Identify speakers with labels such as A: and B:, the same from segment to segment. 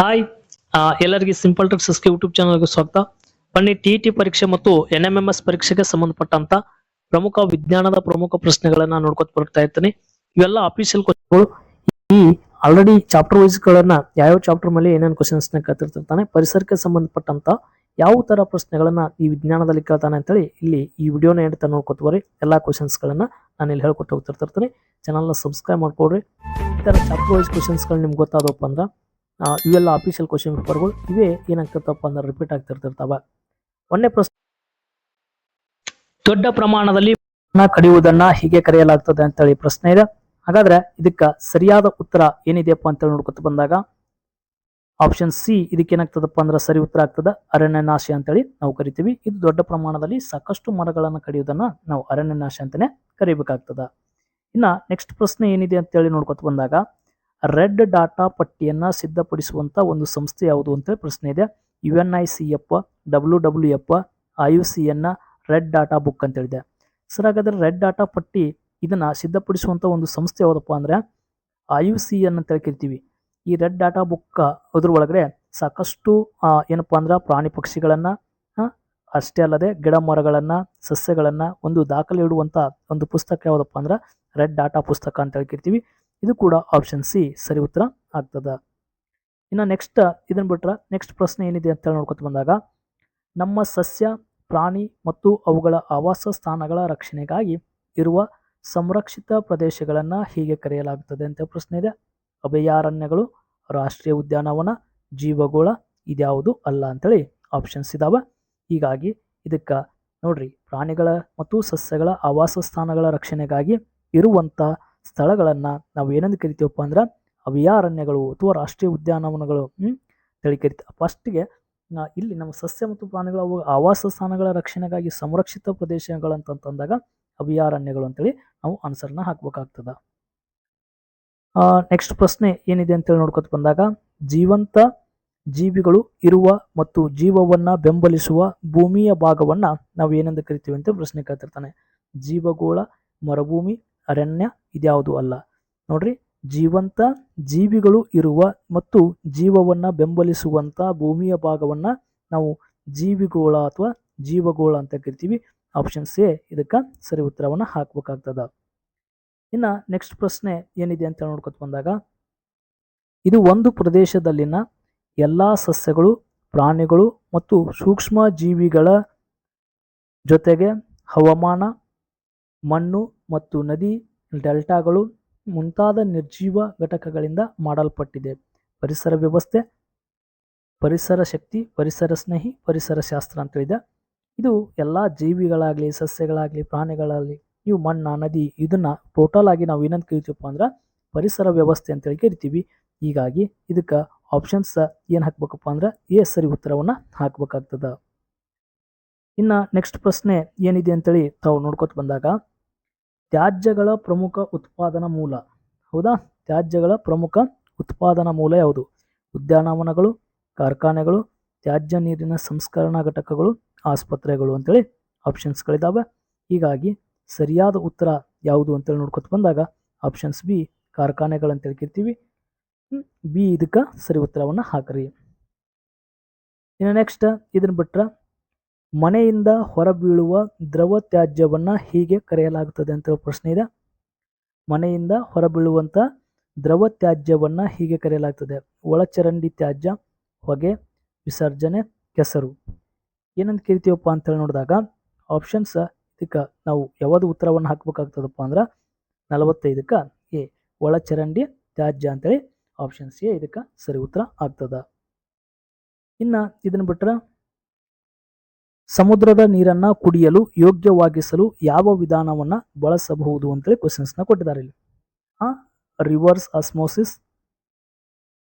A: Hi ಎಲ್ಲರಿಗೂ simple tricks YouTube ಚಾನಲ್ಗೆ ಸ್ವಾಗತ. ಬನ್ನಿ ಟಿ ಟಿ ಪರೀಕ್ಷೆ ಮತ್ತು ಎನ್ ಎಂ ಎಂ ಎಸ್ ಪರೀಕ್ಷೆಗೆ ಸಂಬಂಧಪಟ್ಟಂತ ಪ್ರಮುಖ ವಿಜ್ಞಾನದ ಪ್ರಮುಖ ಪ್ರಶ್ನೆಗಳನ್ನ ನೋಡ್ಕೊತ ಬರ್ತಾ ಇರ್ತೀನಿ. ಇವೆಲ್ಲ ಅಫಿಷಿಯಲ್ ಕ್ವಶನ್ಗಳು ಈ ಆಲ್ರೆಡಿ ಚಾಪ್ಟರ್ ವೈಸ್ ಗಳನ್ನ ಯಾವ ಚಾಪ್ಟರ್ ಮೇಲೆ ಏನೇನು ಕ್ವಶನ್ಸ್ನ ಕೇಳ್ತಿರ್ತಾನೆ, ಪರಿಸರಕ್ಕೆ ಸಂಬಂಧಪಟ್ಟಂತ ಯಾವ ತರ ಪ್ರಶ್ನೆಗಳನ್ನ ಈ ವಿಜ್ಞಾನದಲ್ಲಿ ಕೇಳ್ತಾನೆ ಅಂತೇಳಿ ಇಲ್ಲಿ ಈ ವಿಡಿಯೋನ ಹೇಳ್ತಾ ನೋಡ್ಕೊತ ಬರ್ರಿ. ಎಲ್ಲಾ ಕ್ವಶನ್ಸ್ ಗಳನ್ನ ನಾನು ಇಲ್ಲಿ ಹೇಳ್ಕೊಟ್ಟು ಹೋಗ್ತಿರ್ತಿರ್ತೀನಿ ಚಾನಲ್ನ ಸಬ್ಸ್ಕ್ರೈಬ್ ಮಾಡ್ಕೊಡ್ರಿ. ಈ ತರ ಚಾಪ್ಟರ್ ವೈಸ್ ಕ್ವಶನ್ಸ್ಗಳು ನಿಮ್ಗೆ ಗೊತ್ತಾದಪ್ಪ ಅಂದ್ರ ಇವೆಲ್ಲ ಅಫಿಷಿಯಲ್ ಕ್ವಶನ್ ಪೇಪರ್ಗಳು ಇವೆ. ಏನಾಗ್ತಿರ್ತಪ್ಪ ಅಂದ್ರೆ ರಿಪೀಟ್ ಆಗ್ತಿರ್ತಿರ್ತಾವ. ಒಂದೇ ಪ್ರಶ್ನೆ. ದೊಡ್ಡ ಪ್ರಮಾಣದಲ್ಲಿ ಕಡಿಯುವುದನ್ನ ಹೀಗೆ ಕರೆಯಲಾಗ್ತದೆ ಅಂತೇಳಿ ಪ್ರಶ್ನೆ ಇದೆ. ಹಾಗಾದ್ರೆ ಇದಕ್ಕ ಸರಿಯಾದ ಉತ್ತರ ಏನಿದೆಯಪ್ಪ ಅಂತೇಳಿ ನೋಡ್ಕೊತ ಬಂದಾಗ ಆಪ್ಷನ್ ಸಿ ಇದಕ್ಕೆ ಏನಾಗ್ತದಪ್ಪ ಅಂದ್ರೆ ಸರಿ ಉತ್ತರ ಆಗ್ತದ. ಅಂತ ಅಂತೇಳಿ ನಾವು ಕರಿತೀವಿ. ಇದು ದೊಡ್ಡ ಪ್ರಮಾಣದಲ್ಲಿ ಸಾಕಷ್ಟು ಮರಗಳನ್ನ ಕಡಿಯುವುದನ್ನ ನಾವು ಅರಣ್ಯನಾಶ ಅಂತಾನೆ ಕರಿಬೇಕಾಗ್ತದ. ಇನ್ನ ನೆಕ್ಸ್ಟ್ ಪ್ರಶ್ನೆ ಏನಿದೆ ಅಂತೇಳಿ ನೋಡ್ಕೊತ ಬಂದಾಗ ರೆಡ್ ಡಾಟಾ ಪಟ್ಟಿಯನ್ನು ಸಿದ್ಧಪಡಿಸುವಂಥ ಒಂದು ಸಂಸ್ಥೆ ಯಾವುದು ಅಂತ ಪ್ರಶ್ನೆ ಇದೆ. U N I C F W W F I U C ಎನ್ನ ರೆಡ್ ಡಾಟಾ ಬುಕ್ ಅಂತೇಳಿದೆ ಸರ್, ಹಾಗಾದ್ರೆ ರೆಡ್ ಡಾಟಾ ಪಟ್ಟಿ ಇದನ್ನು ಸಿದ್ಧಪಡಿಸುವಂಥ ಒಂದು ಸಂಸ್ಥೆ ಯಾವುದಪ್ಪ ಅಂದ್ರೆ ಐ ಯು ಸಿ ಎನ್ ಅಂತ ಕರಿತೀವಿ. ಈ ರೆಡ್ ಡಾಟಾ ಬುಕ್ ಅದ್ರ ಒಳಗಡೆ ಸಾಕಷ್ಟು ಏನಪ್ಪ ಅಂದ್ರೆ ಪ್ರಾಣಿ ಪಕ್ಷಿಗಳನ್ನು ಅಷ್ಟೇ ಅಲ್ಲದೆ ಗಿಡ ಮರಗಳನ್ನು, ಸಸ್ಯಗಳನ್ನು ಒಂದು ದಾಖಲೆ ಇಡುವಂಥ ಒಂದು ಪುಸ್ತಕ ಯಾವುದಪ್ಪ ಅಂದ್ರೆ ರೆಡ್ ಡಾಟಾ ಪುಸ್ತಕ ಅಂತ ಹೇಳ್ಕಿರ್ತೀವಿ ಕರಿತೀವಿ. ಇದು ಕೂಡ ಆಪ್ಷನ್ ಸಿ ಸರಿ, ಉತ್ತರ ಆಗ್ತದ. ಇನ್ನು ನೆಕ್ಸ್ಟ್ ಇದನ್ನು ಬಿಟ್ರೆ ನೆಕ್ಸ್ಟ್ ಪ್ರಶ್ನೆ ಏನಿದೆ ಅಂತ ಹೇಳಿ ನೋಡ್ಕೊತ ಬಂದಾಗ, ನಮ್ಮ ಸಸ್ಯ, ಪ್ರಾಣಿ ಮತ್ತು ಅವುಗಳ ಆವಾಸ ಸ್ಥಾನಗಳ ರಕ್ಷಣೆಗಾಗಿ ಇರುವ ಸಂರಕ್ಷಿತ ಪ್ರದೇಶಗಳನ್ನು ಹೀಗೆ ಕರೆಯಲಾಗುತ್ತದೆ ಅಂತ ಪ್ರಶ್ನೆ ಇದೆ. ಅಭಯಾರಣ್ಯಗಳು, ರಾಷ್ಟ್ರೀಯ ಉದ್ಯಾನವನ, ಜೀವಗೋಳ ಇದ್ಯಾವುದು ಅಲ್ಲ ಅಂತೇಳಿ ಆಪ್ಷನ್ಸ್ ಇದಾವೆ. ಹೀಗಾಗಿ ಇದಕ್ಕೆ ನೋಡ್ರಿ, ಪ್ರಾಣಿಗಳ ಮತ್ತು ಸಸ್ಯಗಳ ಆವಾಸ ಸ್ಥಾನಗಳ ರಕ್ಷಣೆಗಾಗಿ ಇರುವಂತ ಸ್ಥಳಗಳನ್ನ ನಾವು ಏನಂತ ಕರಿತೀವಪ್ಪ ಅಂದ್ರೆ ಅಭಯಾರಣ್ಯಗಳು ಅಥವಾ ರಾಷ್ಟ್ರೀಯ ಉದ್ಯಾನವನಗಳು ಹೇಳಿ ತಳಿ ಕರಿತೀವಿ ಫಸ್ಟ್ಗೆ ಇಲ್ಲಿ ನಮ್ಮ ಸಸ್ಯ ಮತ್ತು ಪ್ರಾಣಿಗಳ ಆವಾಸ ಸ್ಥಾನಗಳ ರಕ್ಷಣೆಗಾಗಿ ಸಂರಕ್ಷಿತ ಪ್ರದೇಶಗಳಂತಂದಾಗ ಅಭಯಾರಣ್ಯಗಳು ಅಂತೇಳಿ ನಾವು ಆನ್ಸರ್ನ ಹಾಕ್ಬೇಕಾಗ್ತದ. ನೆಕ್ಸ್ಟ್ ಪ್ರಶ್ನೆ ಏನಿದೆ ಅಂತೇಳಿ ನೋಡ್ಕೊತ ಬಂದಾಗ, ಜೀವಂತ ಜೀವಿಗಳು ಇರುವ ಮತ್ತು ಜೀವವನ್ನ ಬೆಂಬಲಿಸುವ ಭೂಮಿಯ ಭಾಗವನ್ನ ನಾವು ಏನೆಂದು ಕರಿತೀವಿ ಅಂತ ಪ್ರಶ್ನೆ ಕೇಳ್ತಿರ್ತಾನೆ. ಜೀವಗೋಳ, ಮರುಭೂಮಿ ಅರಣ್ಯ ಇದ್ಯಾವುದು ಅಲ್ಲ. ನೋಡ್ರಿ, ಜೀವಂತ ಜೀವಿಗಳು ಇರುವ ಮತ್ತು ಜೀವವನ್ನ ಬೆಂಬಲಿಸುವಂತ ಭೂಮಿಯ ಭಾಗವನ್ನ ನಾವು ಜೀವಿಗೋಳ ಅಥವಾ ಜೀವಗೋಳ ಅಂತ ಕರಿತೀವಿ. ಆಪ್ಷನ್ ಸಿ ಇದಕ್ಕೆ ಸರಿ ಉತ್ತರವನ್ನು ಹಾಕ್ಬೇಕಾಗ್ತದ. ಇನ್ನ ನೆಕ್ಸ್ಟ್ ಪ್ರಶ್ನೆ ಏನಿದೆ ಅಂತ ನೋಡ್ಕೊತ ಬಂದಾಗ, ಇದು ಒಂದು ಪ್ರದೇಶದಲ್ಲಿನ ಎಲ್ಲಾ ಸಸ್ಯಗಳು, ಪ್ರಾಣಿಗಳು ಮತ್ತು ಸೂಕ್ಷ್ಮ ಜೀವಿಗಳ ಜೊತೆಗೆ ಹವಾಮಾನ, ಮಣ್ಣು ಮತ್ತು ನದಿ ಡೆಲ್ಟಾಗಳು ಮುಂತಾದ ನಿರ್ಜೀವ ಘಟಕಗಳಿಂದ ಮಾಡಲ್ಪಟ್ಟಿದೆ. ಪರಿಸರ ವ್ಯವಸ್ಥೆ, ಪರಿಸರ ಶಕ್ತಿ, ಪರಿಸರ ಸ್ನೇಹಿ, ಪರಿಸರ ಶಾಸ್ತ್ರ ಅಂತ ಹೇಳಿದೆ ಇದು ಎಲ್ಲ ಜೀವಿಗಳಾಗಲಿ, ಸಸ್ಯಗಳಾಗಲಿ, ಪ್ರಾಣಿಗಳಾಗಲಿ, ಇವು, ಮಣ್ಣ, ನದಿ, ಇದನ್ನ ಟೋಟಲ್ ಆಗಿ ನಾವು ಏನಂತ ಕರಿತೀವಪ್ಪ ಅಂದ್ರೆ ಪರಿಸರ ವ್ಯವಸ್ಥೆ ಅಂತೇಳಿ ಕರಿತೀವಿ. ಹೀಗಾಗಿ ಇದಕ್ಕೆ ಆಪ್ಷನ್ಸ್ ಏನು ಹಾಕ್ಬೇಕಪ್ಪ ಅಂದ್ರೆ ಎ ಸರಿ ಉತ್ತರವನ್ನು ಹಾಕ್ಬೇಕಾಗ್ತದ. ಇನ್ನು ನೆಕ್ಸ್ಟ್ ಪ್ರಶ್ನೆ ಏನಿದೆ ಅಂತೇಳಿ ತಾವು ನೋಡ್ಕೊತ ಬಂದಾಗ ತ್ಯಾಜ್ಯಗಳ ಪ್ರಮುಖ ಉತ್ಪಾದನಾ ಮೂಲ. ಹೌದಾ? ತ್ಯಾಜ್ಯಗಳ ಪ್ರಮುಖ ಉತ್ಪಾದನಾ ಮೂಲ ಯಾವುದು? ಉದ್ಯಾನವನಗಳು, ಕಾರ್ಖಾನೆಗಳು, ತ್ಯಾಜ್ಯ ನೀರಿನ ಸಂಸ್ಕರಣಾ ಘಟಕಗಳು, ಆಸ್ಪತ್ರೆಗಳು ಅಂತೇಳಿ ಆಪ್ಷನ್ಸ್ಗಳಿದ್ದಾವೆ ಹೀಗಾಗಿ ಸರಿಯಾದ ಉತ್ತರ ಯಾವುದು ಅಂತೇಳಿ ನೋಡ್ಕೊತ ಬಂದಾಗ ಆಪ್ಷನ್ಸ್ ಬಿ ಕಾರ್ಖಾನೆಗಳಂತ ಹೇಳ್ಕಿರ್ತೀವಿ ಬಿ ಇದಕ್ಕೆ ಸರಿ ಉತ್ತರವನ್ನು ಹಾಕ್ರಿ. ಇನ್ನು ನೆಕ್ಸ್ಟ್ ಇದನ್ನು ಬಿಟ್ರೆ ಮನೆಯಿಂದ ಹೊರಬೀಳುವ ದ್ರವ ತ್ಯಾಜ್ಯವನ್ನು ಹೀಗೆ ಕರೆಯಲಾಗುತ್ತದೆ ಅಂತ ಪ್ರಶ್ನೆ ಇದೆ. ಮನೆಯಿಂದ ಹೊರಬೀಳುವಂಥ ದ್ರವ ತ್ಯಾಜ್ಯವನ್ನು ಹೀಗೆ ಕರೆಯಲಾಗ್ತದೆ. ಒಳಚರಂಡಿ ತ್ಯಾಜ್ಯ, ಹೊಗೆ, ವಿಸರ್ಜನೆ, ಕೆಸರು. ಏನಂತ ಕರಿತೀವಪ್ಪ ಅಂತೇಳಿ ನೋಡಿದಾಗ ಆಪ್ಷನ್ಸ್ ಇದಕ್ಕೆ ನಾವು ಯಾವುದು ಉತ್ತರವನ್ನು ಹಾಕ್ಬೇಕಾಗ್ತದಪ್ಪ ಅಂದ್ರೆ ನಲವತ್ತೈದಕ್ಕೆ ಎ, ಒಳಚರಂಡಿ ತ್ಯಾಜ್ಯ ಅಂತೇಳಿ ಆಪ್ಷನ್ಸ್ ಎ ಇದಕ್ಕೆ ಸರಿ ಉತ್ತರ ಆಗ್ತದ. ಇನ್ನು ಇದನ್ನು ಬಿಟ್ರೆ ಸಮುದ್ರದ ನೀರನ್ನ ಕುಡಿಯಲು, ಯೋಗ್ಯವಾಗಿಸಲು ಯಾವ ವಿಧಾನವನ್ನ ಬಳಸಬಹುದು ಅಂತೇಳಿ ಕ್ವಶನ್ಸ್ನ ಕೊಟ್ಟಿದ್ದಾರೆ ಇಲ್ಲಿ. ರಿವರ್ಸ್ ಆಸ್ಮೋಸಿಸ್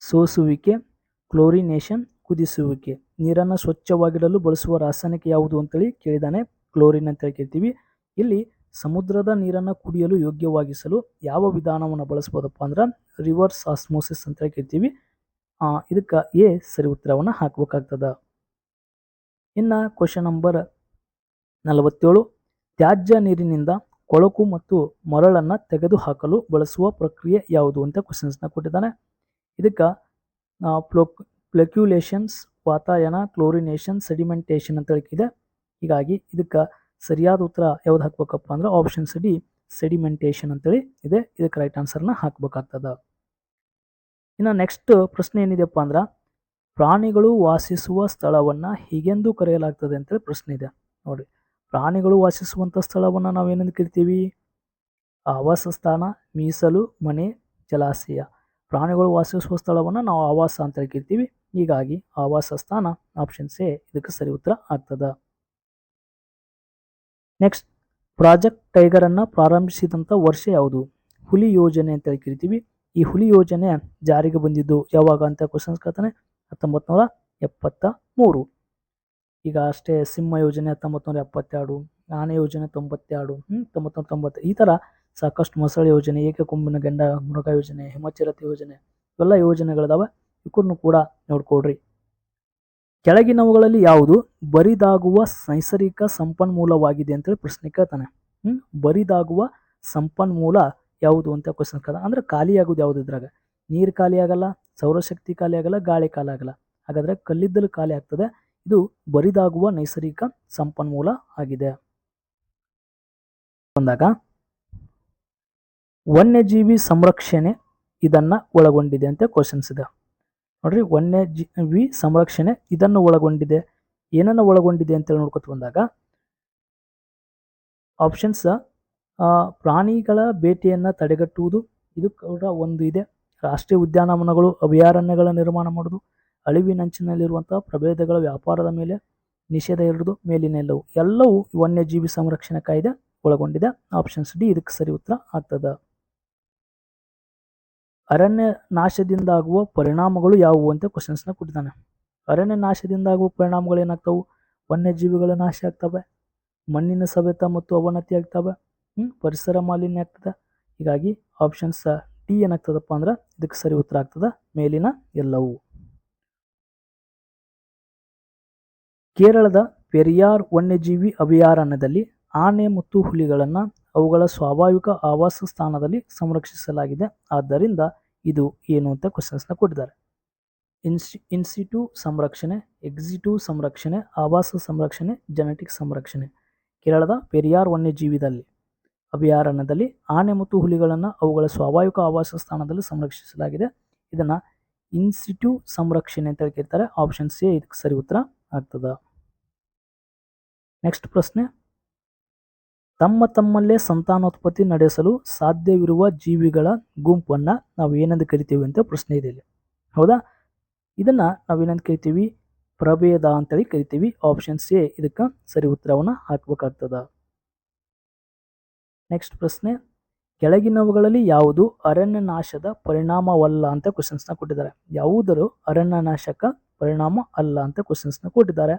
A: ಸೋಸುವಿಕೆ ಕ್ಲೋರಿನೇಷನ್ ಕುದಿಸುವಿಕೆ. ನೀರನ್ನು ಸ್ವಚ್ಛವಾಗಿಡಲು ಬಳಸುವ ರಾಸಾಯನಿಕ ಯಾವುದು ಅಂತೇಳಿ ಕೇಳಿದಾನೆ ಕ್ಲೋರಿನ್ ಅಂತೇಳಿ ಕೇಳ್ತೀವಿ. ಇಲ್ಲಿ ಸಮುದ್ರದ ನೀರನ್ನು ಕುಡಿಯಲು, ಯೋಗ್ಯವಾಗಿಸಲು ಯಾವ ವಿಧಾನವನ್ನು ಬಳಸ್ಬೋದಪ್ಪ ಅಂದ್ರೆ ರಿವರ್ಸ್ ಆಸ್ಮೋಸಿಸ್ ಅಂತ ಕೇಳ್ತೀವಿ. ಇದಕ್ಕೆ ಎ ಸರಿ ಉತ್ತರವನ್ನು ಹಾಕ್ಬೇಕಾಗ್ತದ. ಇನ್ನ ಕ್ವಶನ್ ನಂಬರ್ ನಲವತ್ತೇಳು. ತ್ಯಾಜ್ಯ ನೀರಿನಿಂದ ಕೊಳಕು ಮತ್ತು ಮರಳನ್ನು ತೆಗೆದುಹಾಕಲು ಬಳಸುವ ಪ್ರಕ್ರಿಯೆ ಯಾವುದು ಅಂತ ಕ್ವಶನ್ಸ್ನ ಕೊಟ್ಟಿದ್ದಾನೆ. ಇದಕ್ಕೆ ಫ್ಲೋ ಪ್ಲಕ್ಯುಲೇಷನ್ಸ್ ವಾತಾಯನ ಕ್ಲೋರಿನೇಷನ್ ಸೆಡಿಮೆಂಟೇಷನ್ ಅಂತ ಹೇಳಿದೆ ಹೀಗಾಗಿ ಇದಕ್ಕೆ ಸರಿಯಾದ ಉತ್ತರ ಯಾವ್ದು ಹಾಕ್ಬೇಕಪ್ಪ ಅಂದ್ರೆ ಆಪ್ಷನ್ಸ್ ಡಿ ಸೆಡಿಮೆಂಟೇಷನ್ ಅಂತೇಳಿ ಇದೆ. ಇದಕ್ಕೆ ರೈಟ್ ಆನ್ಸರ್ನ ಹಾಕ್ಬೇಕಾಗ್ತದ. ಇನ್ನು ನೆಕ್ಸ್ಟ್ ಪ್ರಶ್ನೆ ಏನಿದೆಯಪ್ಪ ಅಂದ್ರೆ ಪ್ರಾಣಿಗಳು ವಾಸಿಸುವ ಸ್ಥಳವನ್ನ ಹೀಗೆಂದು ಕರೆಯಲಾಗ್ತದೆ ಅಂತೇಳಿ ಪ್ರಶ್ನೆ ಇದೆ. ನೋಡಿ, ಪ್ರಾಣಿಗಳು ವಾಸಿಸುವಂಥ ಸ್ಥಳವನ್ನ ನಾವೇನೆಂದು ಕರಿತೀವಿ? ಆವಾಸ ಸ್ಥಾನ, ಮೀಸಲು, ಮನೆ, ಜಲಾಶಯ. ಪ್ರಾಣಿಗಳು ವಾಸಿಸುವ ಸ್ಥಳವನ್ನ ನಾವು ಆವಾಸ ಅಂತ ಕರಿತೀವಿ. ಹೀಗಾಗಿ ಆವಾಸ ಸ್ಥಾನ ಆಪ್ಷನ್ ಎ ಇದಕ್ಕೆ ಸರಿ ಉತ್ತರ ಆಗ್ತದ. ನೆಕ್ಸ್ಟ್ ಪ್ರಾಜೆಕ್ಟ್ ಟೈಗರ್ ಅನ್ನ ಪ್ರಾರಂಭಿಸಿದಂತ ವರ್ಷ ಯಾವುದು? ಹುಲಿ ಯೋಜನೆ ಅಂತೇಳಿ ಕರಿತೀವಿ. ಈ ಹುಲಿ ಯೋಜನೆ ಜಾರಿಗೆ ಬಂದಿದ್ದು ಯಾವಾಗ ಅಂತ ಕ್ವಶನ್ಸ್ ಕೇಳ್ತಾನೆ. ಹತ್ತೊಂಬತ್ತು ನೂರ ಎಪ್ಪತ್ತ ಮೂರು ಈಗ ಅಷ್ಟೇ ಸಿಂಹ ಯೋಜನೆ ಹತ್ತೊಂಬತ್ತು ನೂರ ಎಪ್ಪತ್ತೆರಡು, ಆನೆ ಯೋಜನೆ ತೊಂಬತ್ತೆರಡು ತೊಂಬತ್ತು ನೂರ ತೊಂಬತ್ತು, ಈ ಥರ ಸಾಕಷ್ಟು ಮೊಸಳೆ ಯೋಜನೆ ಏಕಕೊಂಬಿನ ಗಂಡ ಮೃಗ ಯೋಜನೆ, ಹಿಮಚಿರತ ಯೋಜನೆ, ಇವೆಲ್ಲ ಯೋಜನೆಗಳಿದಾವೆ. ಇವಕ್ಕನ್ನು ಕೂಡ ನೋಡ್ಕೊಡ್ರಿ ಕೆಳಗಿನವುಗಳಲ್ಲಿ ಯಾವುದು? ಬರಿದಾಗುವ ನೈಸರ್ಗಿಕ ಸಂಪನ್ಮೂಲವಾಗಿದೆ ಅಂತೇಳಿ ಪ್ರಶ್ನೆ ಕೇಳ್ತಾನೆ. ಹ್ಞೂ ಬರಿದಾಗುವ ಸಂಪನ್ಮೂಲ ಯಾವುದು ಅಂತ ಕ್ವಶನ್ ಕೇಳ ಅಂದ್ರೆ ಖಾಲಿಯಾಗೋದು ಯಾವುದು ಇದ್ರಾಗ? ನೀರು ಖಾಲಿ ಆಗಲ್ಲ ಸೌರಶಕ್ತಿ ಖಾಲಿ ಆಗಲ್ಲ, ಗಾಳಿ ಖಾಲಿ ಆಗಲ್ಲ. ಹಾಗಾದರೆ ಕಲ್ಲಿದ್ದಲು ಖಾಲಿ ಆಗ್ತದೆ. ಇದು ಬರಿದಾಗುವ ನೈಸರ್ಗಿಕ ಸಂಪನ್ಮೂಲ ಆಗಿದೆ. ಬಂದಾಗ ವನ್ಯಜೀವಿ ಸಂರಕ್ಷಣೆ ಇದನ್ನು ಒಳಗೊಂಡಿದೆ ಅಂತ ಕ್ವಶನ್ಸ್ ಇದೆ. ನೋಡ್ರಿ, ವನ್ಯಜೀವಿ ಸಂರಕ್ಷಣೆ ಇದನ್ನು ಒಳಗೊಂಡಿದೆ. ಏನನ್ನು ಒಳಗೊಂಡಿದೆ ಅಂತೇಳಿ ನೋಡ್ಕೊತ ಬಂದಾಗ ಆಪ್ಷನ್ಸ್ ಪ್ರಾಣಿಗಳ ಬೇಟೆಯನ್ನ ತಡೆಗಟ್ಟುವುದು, ಇದು ಕೂಡ ಒಂದು ಇದೆ. ರಾಷ್ಟ್ರೀಯ ಉದ್ಯಾನವನಗಳು, ಅಭಯಾರಣ್ಯಗಳ ನಿರ್ಮಾಣ ಮಾಡೋದು ಅಳಿವಿನಂಚಿನಲ್ಲಿರುವಂತಹ ಪ್ರಭೇದಗಳ ವ್ಯಾಪಾರದ ಮೇಲೆ ನಿಷೇಧ ಇರುವುದು ಮೇಲಿನ ಎಲ್ಲವು. ಎಲ್ಲವೂ ವನ್ಯಜೀವಿ ಸಂರಕ್ಷಣೆ ಕಾಯ್ದೆ ಒಳಗೊಂಡಿದೆ. ಆಪ್ಷನ್ಸ್ ಡಿ ಇದಕ್ಕೆ ಸರಿ ಉತ್ತರ ಆಗ್ತದ. ಅರಣ್ಯ ನಾಶದಿಂದಾಗುವ ಪರಿಣಾಮಗಳು ಯಾವುವು ಅಂತ ಕ್ವಶನ್ಸ್ನ ಕೊಟ್ಟಿದ್ದಾನೆ. ಅರಣ್ಯ ನಾಶದಿಂದಾಗುವ ಪರಿಣಾಮಗಳು ಏನಾಗ್ತವು? ವನ್ಯಜೀವಿಗಳ ನಾಶ ಆಗ್ತವೆ, ಮಣ್ಣಿನ ಸವೆತ ಮತ್ತು ಅವನತಿ ಆಗ್ತವೆ ಪರಿಸರ ಮಾಲಿನ್ಯ ಆಗ್ತದೆ. ಹೀಗಾಗಿ ಆಪ್ಷನ್ಸ್ ಡಿ ಏನಾಗ್ತದಪ್ಪ ಅಂದ್ರೆ ಇದಕ್ಕೆ ಸರಿ ಉತ್ತರ ಆಗ್ತದ. ಮೇಲಿನ ಎಲ್ಲವೂ. ಕೇರಳದ ಪೆರಿಯಾರ್ ವನ್ಯಜೀವಿ ಅಭಯಾರಣ್ಯದಲ್ಲಿ ಆನೆ ಮತ್ತು ಹುಲಿಗಳನ್ನು ಅವುಗಳ ಸ್ವಾಭಾವಿಕ ಆವಾಸ ಸ್ಥಾನದಲ್ಲಿ ಸಂರಕ್ಷಿಸಲಾಗಿದೆ. ಆದ್ದರಿಂದ ಇದು ಏನು ಅಂತ ಕ್ವಶನ್ಸ್ನ ಕೊಟ್ಟಿದ್ದಾರೆ. ಇನ್ಸಿ ಇನ್ಸಿಟು ಸಂರಕ್ಷಣೆ, ಎಕ್ಸಿಟು ಸಂರಕ್ಷಣೆ, ಆವಾಸ ಸಂರಕ್ಷಣೆ ಜೆನೆಟಿಕ್ ಸಂರಕ್ಷಣೆ. ಕೇರಳದ ಪೆರಿಯಾರ್ ವನ್ಯಜೀವಿದಲ್ಲಿ ಅಭಯಾರಣ್ಯದಲ್ಲಿ ಆನೆ ಮತ್ತು ಹುಲಿಗಳನ್ನು ಅವುಗಳ ಸ್ವಾಭಾವಿಕ ಆವಾಸ ಸ್ಥಾನದಲ್ಲಿ ಸಂರಕ್ಷಿಸಲಾಗಿದೆ. ಇದನ್ನು ಇನ್ಸ್ಟಿಟ್ಯೂ ಸಂರಕ್ಷಣೆ ಅಂತ ಕೇಳ್ತಾರೆ ಆಪ್ಷನ್ ಸಿ ಇದಕ್ಕೆ ಸರಿ ಉತ್ತರ ಆಗ್ತದ. ನೆಕ್ಸ್ಟ್ ಪ್ರಶ್ನೆ. ತಮ್ಮ ತಮ್ಮಲ್ಲೇ ಸಂತಾನೋತ್ಪತ್ತಿ ನಡೆಸಲು ಸಾಧ್ಯವಿರುವ ಜೀವಿಗಳ ಗುಂಪನ್ನು ನಾವು ಏನೆಂದು ಕರಿತೀವಿ ಅಂತ ಪ್ರಶ್ನೆ ಇದೆ ಇಲ್ಲಿ. ಹೌದಾ? ನಾವು ನಾವೇನೆಂದು ಕರಿತೀವಿ? ಪ್ರಭೇದ ಅಂತೇಳಿ ಕರಿತೀವಿ. ಆಪ್ಷನ್ ಸಿ ಇದಕ್ಕೆ ಸರಿ ಉತ್ತರವನ್ನು ಹಾಕ್ಬೇಕಾಗ್ತದ. ನೆಕ್ಸ್ಟ್ ಪ್ರಶ್ನೆ. ಕೆಳಗಿನವುಗಳಲ್ಲಿ ಯಾವುದು ಅರಣ್ಯ ನಾಶದ ಪರಿಣಾಮವಲ್ಲ ಅಂತ ಕ್ವಶನ್ಸ್ನ ಕೊಟ್ಟಿದ್ದಾರೆ. ಯಾವುದರೂ ಅರಣ್ಯ ನಾಶಕ ಪರಿಣಾಮ ಅಲ್ಲ ಅಂತ ಕ್ವಶನ್ಸ್ನ ಕೊಟ್ಟಿದ್ದಾರೆ.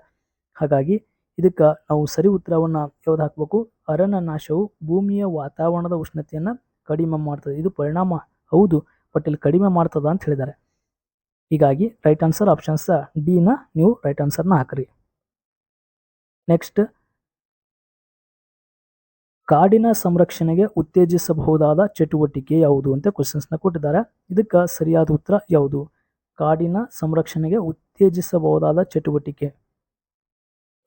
A: ಹಾಗಾಗಿ ಇದಕ್ಕೆ ನಾವು ಸರಿ ಉತ್ತರವನ್ನು ಯಾವ್ದು ಹಾಕಬೇಕು? ಅರಣ್ಯ ನಾಶವು ಭೂಮಿಯ ವಾತಾವರಣದ ಉಷ್ಣತೆಯನ್ನು ಕಡಿಮೆ ಮಾಡ್ತದೆ. ಇದು ಪರಿಣಾಮ ಹೌದು ಬಟ್ ಇಲ್ಲಿ ಕಡಿಮೆ ಮಾಡ್ತದ ಅಂತ ಹೇಳಿದ್ದಾರೆ. ಹೀಗಾಗಿ ರೈಟ್ ಆನ್ಸರ್ ಆಪ್ಷನ್ಸ್ ಡಿನ ನೀವು ರೈಟ್ ಆನ್ಸರ್ನ ಹಾಕ್ರಿ. ನೆಕ್ಸ್ಟ್ ಕಾಡಿನ ಸಂರಕ್ಷಣೆಗೆ ಉತ್ತೇಜಿಸಬಹುದಾದ ಚಟುವಟಿಕೆ ಯಾವುದು ಅಂತ ಕ್ವಶನ್ಸ್ನ ಕೊಟ್ಟಿದ್ದಾರೆ. ಇದಕ್ಕೆ ಸರಿಯಾದ ಉತ್ತರ ಯಾವುದು? ಕಾಡಿನ ಸಂರಕ್ಷಣೆಗೆ ಉತ್ತೇಜಿಸಬಹುದಾದ ಚಟುವಟಿಕೆ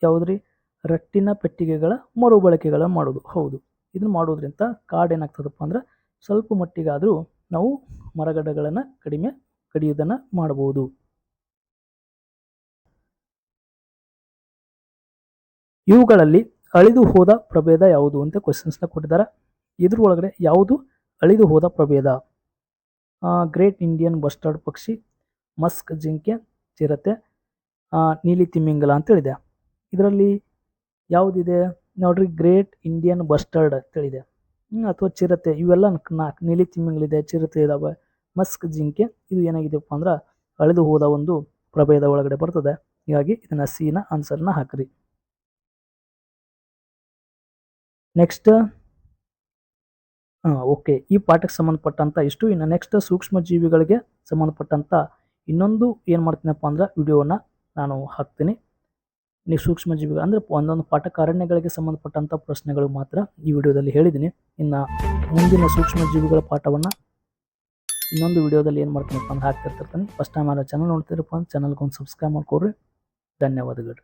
A: ಯಾವುದ್ರಿ? ರಟ್ಟಿನ ಪೆಟ್ಟಿಗೆಗಳ ಮರುಬಳಕೆಗಳ ಮಾಡೋದು ಹೌದು, ಇದನ್ನ ಮಾಡೋದ್ರಿಂದ ಕಾಡು ಏನಾಗ್ತದಪ್ಪ ಅಂದ್ರೆ ಸ್ವಲ್ಪ ಮಟ್ಟಿಗಾದರೂ ನಾವು ಮರಗಿಡಗಳನ್ನು ಕಡಿಮೆ ಕಡಿಯೋದನ್ನು ಮಾಡಬಹುದು ಇವುಗಳಲ್ಲಿ ಅಳಿದು ಹೋದ ಪ್ರಭೇದ ಯಾವುದು ಅಂತ ಕ್ವಶನ್ಸ್ನ ಕೊಟ್ಟಿದ್ದಾರೆ. ಇದ್ರ ಒಳಗಡೆ ಯಾವುದು ಅಳಿದು ಹೋದ ಪ್ರಭೇದ? ಗ್ರೇಟ್ ಇಂಡಿಯನ್ ಬಸ್ಟರ್ಡ್ ಪಕ್ಷಿ ಮಸ್ಕ್ ಜಿಂಕೆ, ಚಿರತೆ ನೀಲಿ ತಿಮ್ಮಿಂಗಲ ಅಂತೇಳಿದೆ ಇದರಲ್ಲಿ ಯಾವುದಿದೆ? ನೋಡ್ರಿ ಗ್ರೇಟ್ ಇಂಡಿಯನ್ ಬಸ್ಟರ್ಡ್ ಅಂತೇಳಿದೆ ಹೇಳಿದೆ. ಅಥವಾ ಚಿರತೆ, ಇವೆಲ್ಲ ನಾಲ್ಕು ನೀಲಿ ತಿಮ್ಮಿಂಗಲಿದೆ ಚಿರತೆ ಇದಾವೆ ಮಸ್ಕ್ ಜಿಂಕೆ, ಇದು ಏನಾಗಿದೆಯಪ್ಪ ಅಂದ್ರೆ ಅಳಿದು ಹೋದ ಒಂದು ಪ್ರಭೇದ ಒಳಗಡೆ ಬರ್ತದೆ. ಹೀಗಾಗಿ ಇದನ್ನು ಸಿನ ಆನ್ಸರ್ನ ಹಾಕ್ರಿ. ನೆಕ್ಸ್ಟ್ ಓಕೆ ಈ ಪಾಠಕ್ಕೆ ಸಂಬಂಧಪಟ್ಟಂಥ ಇಷ್ಟು. ಇನ್ನು ನೆಕ್ಸ್ಟ್ ಸೂಕ್ಷ್ಮ ಜೀವಿಗಳಿಗೆ ಸಂಬಂಧಪಟ್ಟಂಥ ಇನ್ನೊಂದು ಏನು ಮಾಡ್ತೀನಪ್ಪ ಅಂದ್ರೆ ವಿಡಿಯೋವನ್ನು ನಾನು ಹಾಕ್ತೀನಿ. ನೀವು ಸೂಕ್ಷ್ಮ ಜೀವಿಗಳು ಅಂದರೆ ಒಂದೊಂದು ಪಾಠ ಅರಣ್ಯಗಳಿಗೆ ಸಂಬಂಧಪಟ್ಟಂಥ ಪ್ರಶ್ನೆಗಳು ಮಾತ್ರ ಈ ವಿಡಿಯೋದಲ್ಲಿ ಹೇಳಿದ್ದೀನಿ. ಇನ್ನು ಮುಂದಿನ ಸೂಕ್ಷ್ಮ ಜೀವಿಗಳ ಪಾಠವನ್ನು ಇನ್ನೊಂದು ವಿಡಿಯೋದಲ್ಲಿ ಏನು ಮಾಡ್ತೀನಪ್ಪ ಅಂದ್ರೆ ಹಾಕ್ತಿರ್ತೀನಿ ಫಸ್ಟ್ ಟೈಮ್ ಆ ಚಾನಲ್ ನೋಡ್ತಿರಪ್ಪ ಅಂದ್ರೆ ಚಾನಲ್ಗೊಂದು ಸಬ್ಸ್ಕ್ರೈಬ್ ಮಾಡ್ಕೊಡ್ರಿ. ಧನ್ಯವಾದಗಳು.